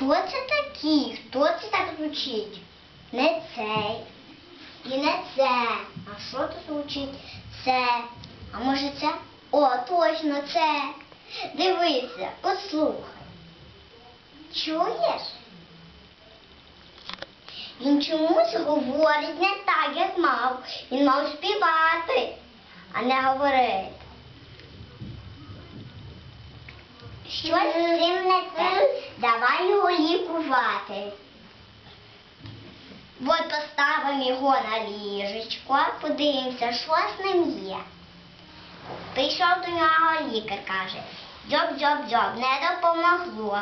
Хто це такі? Хто це так звучить? Не цей. І не це. А що тут звучить? Це. А може це? О, точно це. Дивися, послухай. Чуєш? Він чомусь говорить не так, як мав. Він мав співати, а не говорити. Щось з цим не лікувати. От поставимо його на ліжечко, подивимося, що з ним є. Прийшов до нього лікар, каже, дзьоб-дзьоб-дзьоб, не допомогло.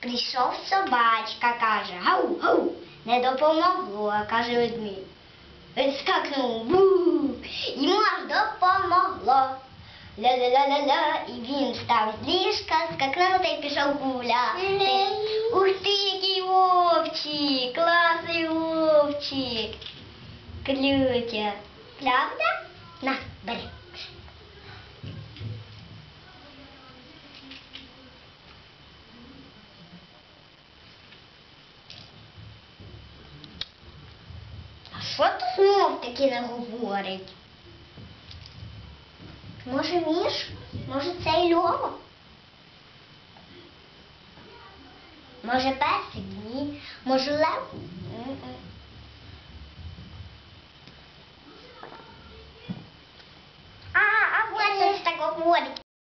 Прийшов собачка, каже, гау, гау, не допомогло, каже ведмідь. Він скакнув, бу, йому аж допомогло. Ля-ля-ля-ля-ля, і він став з ліжка, скакнув та й пішов гуляти. Вовчик. Клютя. Правда? На, бери. А що тут знов таки не говорить? Може міш? Може це й Льова? Може песик? Ні. Може лев? amor.